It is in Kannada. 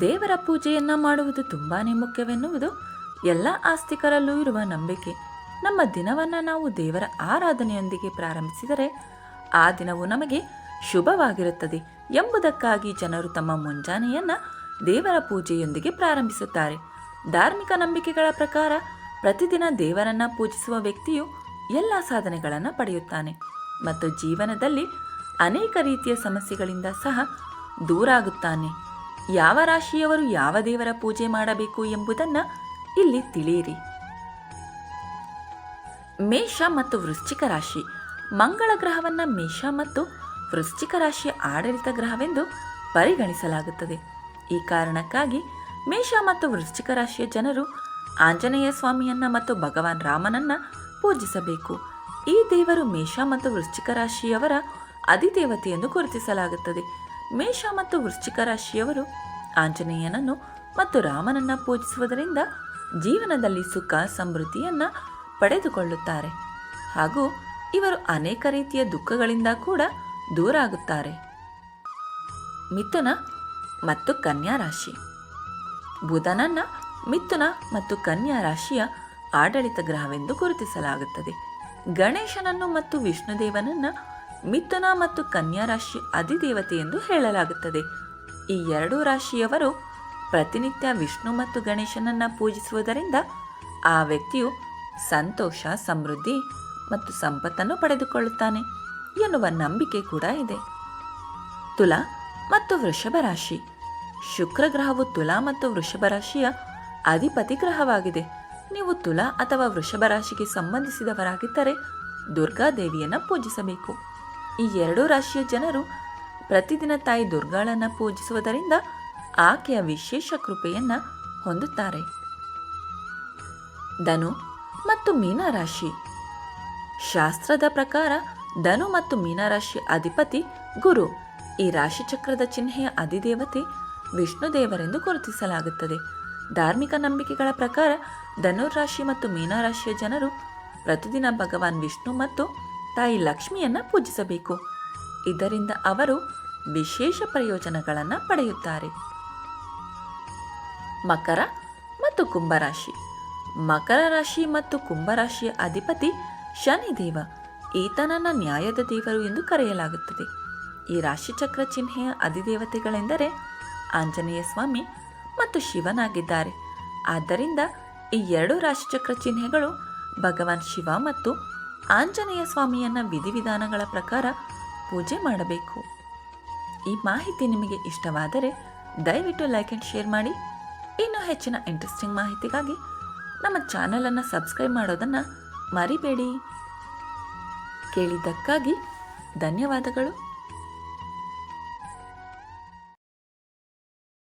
ದೇವರ ಪೂಜೆಯನ್ನ ಮಾಡುವುದು ತುಂಬಾನೇ ಮುಖ್ಯವೆನ್ನುವುದು ಎಲ್ಲ ಆಸ್ತಿಕರಲ್ಲೂ ಇರುವ ನಂಬಿಕೆ. ನಮ್ಮ ದಿನವನ್ನ ನಾವು ದೇವರ ಆರಾಧನೆಯೊಂದಿಗೆ ಪ್ರಾರಂಭಿಸಿದರೆ ಆ ದಿನವು ನಮಗೆ ಶುಭವಾಗಿರುತ್ತದೆ ಎಂಬುದಕ್ಕಾಗಿ ಜನರು ತಮ್ಮ ಮುಂಜಾನೆಯನ್ನ ದೇವರ ಪೂಜೆಯೊಂದಿಗೆ ಪ್ರಾರಂಭಿಸುತ್ತಾರೆ. ಧಾರ್ಮಿಕ ನಂಬಿಕೆಗಳ ಪ್ರಕಾರ ಪ್ರತಿದಿನ ದೇವರನ್ನ ಪೂಜಿಸುವ ವ್ಯಕ್ತಿಯು ಎಲ್ಲ ಸಾಧನೆಗಳನ್ನು ಪಡೆಯುತ್ತಾನೆ ಮತ್ತು ಜೀವನದಲ್ಲಿ ಅನೇಕ ರೀತಿಯ ಸಮಸ್ಯೆಗಳಿಂದ ಸಹ ದೂರಾಗುತ್ತಾನೆ. ಯಾವ ರಾಶಿಯವರು ಯಾವ ದೇವರ ಪೂಜೆ ಮಾಡಬೇಕು ಎಂಬುದನ್ನು ಇಲ್ಲಿ ತಿಳಿಯಿರಿ. ಮೇಷ ಮತ್ತು ವೃಶ್ಚಿಕ ರಾಶಿ. ಮಂಗಳ ಗ್ರಹವನ್ನು ಮೇಷ ಮತ್ತು ವೃಶ್ಚಿಕ ರಾಶಿಯ ಆಡಳಿತ ಗ್ರಹವೆಂದು ಪರಿಗಣಿಸಲಾಗುತ್ತದೆ. ಈ ಕಾರಣಕ್ಕಾಗಿ ಮೇಷ ಮತ್ತು ವೃಶ್ಚಿಕ ರಾಶಿಯ ಜನರು ಆಂಜನೇಯ ಸ್ವಾಮಿಯನ್ನ ಮತ್ತು ಭಗವಾನ್ ರಾಮನನ್ನ ಪೂಜಿಸಬೇಕು. ಈ ದೇವರು ಮೇಷ ಮತ್ತು ವೃಶ್ಚಿಕ ರಾಶಿಯವರ ಅಧಿದೇವತೆಯನ್ನು ಗುರುತಿಸಲಾಗುತ್ತದೆ. ಮೇಷ ಮತ್ತು ವೃಶ್ಚಿಕ ರಾಶಿಯವರು ಆಂಜನೇಯನನ್ನು ಮತ್ತು ರಾಮನನ್ನು ಪೂಜಿಸುವುದರಿಂದ ಜೀವನದಲ್ಲಿ ಸುಖ, ಸಮೃದ್ಧಿಯನ್ನ ಪಡೆದುಕೊಳ್ಳುತ್ತಾರೆ. ಹಾಗೂ ಇವರು ಅನೇಕ ರೀತಿಯ ದುಃಖಗಳಿಂದ ಕೂಡ ದೂರ ಆಗುತ್ತಾರೆ ಮಿಥುನ ಮತ್ತು ಕನ್ಯಾ ರಾಶಿ. ಬುಧನನ್ನ ಮಿಥುನ ಮತ್ತು ಕನ್ಯಾ ರಾಶಿಯ ಆಡಳಿತ ಗ್ರಹವೆಂದು ಗುರುತಿಸಲಾಗುತ್ತದೆ. ಗಣೇಶನನ್ನು ಮತ್ತು ವಿಷ್ಣುದೇವನನ್ನ ಮಿಥುನ ಮತ್ತು ಕನ್ಯಾ ರಾಶಿ ಅಧಿದೇವತೆ ಎಂದು ಹೇಳಲಾಗುತ್ತದೆ. ಈ ಎರಡೂ ರಾಶಿಯವರು ಪ್ರತಿನಿತ್ಯ ವಿಷ್ಣು ಮತ್ತು ಗಣೇಶನನ್ನ ಪೂಜಿಸುವುದರಿಂದ ಆ ವ್ಯಕ್ತಿಯು ಸಂತೋಷ, ಸಮೃದ್ಧಿ ಮತ್ತು ಸಂಪತ್ತನ್ನು ಪಡೆದುಕೊಳ್ಳುತ್ತಾನೆ ಎನ್ನುವ ನಂಬಿಕೆ ಕೂಡ ಇದೆ. ತುಲಾ ಮತ್ತು ವೃಷಭ ರಾಶಿ. ಶುಕ್ರ ಗ್ರಹವು ತುಲಾ ಮತ್ತು ವೃಷಭ ರಾಶಿಯ ಅಧಿಪತಿ ಗ್ರಹವಾಗಿದೆ. ನೀವು ತುಲಾ ಅಥವಾ ವೃಷಭ ರಾಶಿಗೆ ಸಂಬಂಧಿಸಿದವರಾಗಿದ್ದರೆ ದುರ್ಗಾದೇವಿಯನ್ನು ಪೂಜಿಸಬೇಕು. ಈ ಎರಡೂ ರಾಶಿಯ ಜನರು ಪ್ರತಿದಿನ ತಾಯಿ ದುರ್ಗಾಳನ್ನು ಪೂಜಿಸುವುದರಿಂದ ಆಕೆಯ ವಿಶೇಷ ಕೃಪೆಯನ್ನು ಹೊಂದುತ್ತಾರೆ. ಧನು ಮತ್ತು ಮೀನರಾಶಿ ಶಾಸ್ತ್ರದ ಪ್ರಕಾರ ಧನು ಮತ್ತು ಮೀನರಾಶಿ ಅಧಿಪತಿ ಗುರು. ಈ ರಾಶಿಚಕ್ರದ ಚಿಹ್ನೆಯ ಅಧಿದೇವತೆ ವಿಷ್ಣುದೇವರೆಂದು ಗುರುತಿಸಲಾಗುತ್ತದೆ. ಧಾರ್ಮಿಕ ನಂಬಿಕೆಗಳ ಪ್ರಕಾರ ಧನುರಾಶಿ ಮತ್ತು ಮೀನರಾಶಿಯ ಜನರು ಪ್ರತಿದಿನ ಭಗವಾನ್ ವಿಷ್ಣು ಮತ್ತು ತಾಯಿ ಲಕ್ಷ್ಮಿಯನ್ನು ಪೂಜಿಸಬೇಕು. ಇದರಿಂದ ಅವರು ವಿಶೇಷ ಪ್ರಯೋಜನಗಳನ್ನು ಪಡೆಯುತ್ತಾರೆ. ಮಕರ ಮತ್ತು ಕುಂಭರಾಶಿ. ಮಕರ ರಾಶಿ ಮತ್ತು ಕುಂಭರಾಶಿಯ ಅಧಿಪತಿ ಶನಿದೇವ ಈತನನ್ನು ನ್ಯಾಯದ ದೇವರು ಎಂದು ಕರೆಯಲಾಗುತ್ತದೆ. ಈ ರಾಶಿಚಕ್ರ ಚಿಹ್ನೆಯ ಅಧಿದೇವತೆಗಳೆಂದರೆ ಆಂಜನೇಯ ಸ್ವಾಮಿ ಮತ್ತು ಶಿವನಾಗಿದ್ದಾರೆ. ಆದ್ದರಿಂದ ಈ ಎರಡು ರಾಶಿಚಕ್ರ ಚಿಹ್ನೆಗಳು ಭಗವಾನ್ ಶಿವ ಮತ್ತು ಆಂಜನೇಯ ಸ್ವಾಮಿಯನ್ನ ವಿಧಿವಿಧಾನಗಳ ಪ್ರಕಾರ ಪೂಜೆ ಮಾಡಬೇಕು. ಈ ಮಾಹಿತಿ ನಿಮಗೆ ಇಷ್ಟವಾದರೆ ದಯವಿಟ್ಟು ಲೈಕ್ ಆ್ಯಂಡ್ ಶೇರ್ ಮಾಡಿ. ಇನ್ನೂ ಹೆಚ್ಚಿನ ಇಂಟ್ರೆಸ್ಟಿಂಗ್ ಮಾಹಿತಿಗಾಗಿ ನಮ್ಮ ಚಾನಲನ್ನು ಸಬ್ಸ್ಕ್ರೈಬ್ ಮಾಡೋದನ್ನು ಮರಿಬೇಡಿ. ಕೇಳಿದ್ದಕ್ಕಾಗಿ ಧನ್ಯವಾದಗಳು.